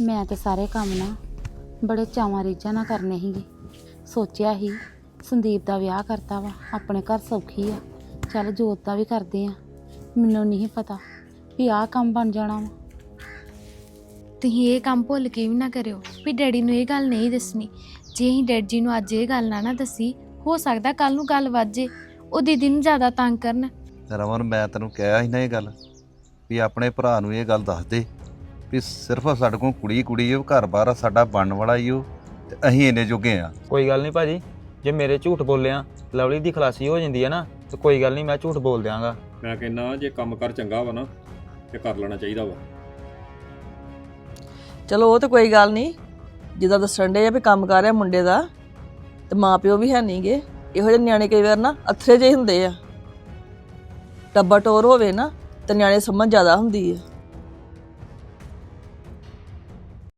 ਮੈਂ ਤੇ ਸਾਰੇ ਕੰਮ ਨਾ ਬੜੇ ਚਾਵਾਂ ਰੀਝਾਂ ਨਾਲ ਕਰਨੇ ਸੀਗੇ। ਸੋਚਿਆ ਸੀ ਸੰਦੀਪ ਦਾ ਵਿਆਹ ਕਰਤਾ ਵਾ ਆਪਣੇ ਘਰ ਸੌਖੀ ਆ। ਚੱਲ ਜੋਤ ਦਾ ਵੀ ਕਰਦੇ ਆ। ਮੈਨੂੰ ਨਹੀਂ ਪਤਾ ਵੀ ਆਹ ਕੰਮ ਬਣ ਜਾਣਾ ਵਾ। ਤੁਸੀਂ ਇਹ ਕੰਮ ਭੁੱਲ ਕੇ ਵੀ ਨਾ ਕਰਿਓ ਵੀ ਡੈਡੀ ਨੂੰ ਇਹ ਗੱਲ ਨਹੀਂ ਦੱਸਣੀ। ਜੇ ਅਸੀਂ ਡੈਡ ਜੀ ਨੂੰ ਅੱਜ ਇਹ ਗੱਲ ਨਾ ਨਾ ਦੱਸੀ ਹੋ ਸਕਦਾ ਕੱਲ ਨੂੰ ਗੱਲ ਵੱਧ ਜੇ। ਉਹ ਦੀਦੀ ਨੂੰ ਜ਼ਿਆਦਾ ਤੰਗ ਕਰਨ। ਰਮਨ ਮੈਂ ਤੈਨੂੰ ਕਿਹਾ ਸੀ ਨਾ ਇਹ ਗੱਲ ਵੀ ਆਪਣੇ ਭਰਾ ਨੂੰ ਇਹ ਗੱਲ ਦੱਸ ਦੇ। ਵੀ ਸਿਰਫ ਸਾਡੇ ਕੋਲ ਕੁੜੀ ਕੁੜੀ ਉਹ ਘਰ-ਬਾਰ ਆ ਸਾਡਾ ਬਣਨ ਵਾਲਾ ਹੀ ਉਹ ਤੇ ਅਸੀਂ ਇੰਨੇ ਜੋਗੇ ਆ। ਕੋਈ ਗੱਲ ਨਹੀਂ ਭਾਜੀ ਜੇ ਮੇਰੇ ਝੂਠ ਬੋਲਿਆ ਲਵਲੀ ਦੀ ਖਲਾਸੀ ਹੋ ਜਾਂਦੀ ਹੈ ਨਾ ਤੇ ਕੋਈ ਗੱਲ ਨਹੀਂ ਮੈਂ ਝੂਠ ਬੋਲ ਦਿਆਂਗਾ। ਮੈਂ ਕਹਿੰਦਾ ਜੇ ਕੰਮ ਕਰ ਚੰਗਾ ਵਾ ਨਾ ਤੇ ਕਰ ਲੈਣਾ ਚਾਹੀਦਾ ਵਾ। ਚਲੋ ਉਹ ਤਾਂ ਕੋਈ ਗੱਲ ਨਹੀਂ ਜਿੱਦਾਂ ਦੱਸਣ ਦੇ ਆ ਵੀ ਕੰਮ ਕਰ ਰਿਹਾ ਮੁੰਡੇ ਦਾ ਤੇ ਮਾਪਿਓ ਵੀ ਹੈ ਨਹੀਂਗੇ ਇਹੋ ਜਿਹੇ ਨਿਆਣੇ ਕਈ ਵਾਰ ਨਾ ਅਥਰੇ ਜਿਹੇ ਹੁੰਦੇ ਆ। ਟੱਬਾ ਟੋਰ ਹੋਵੇ ਨਾ ਤੇ ਨਿਆਣੇ ਸਮਝ ਜ਼ਿਆਦਾ ਹੁੰਦੀ ਹੈ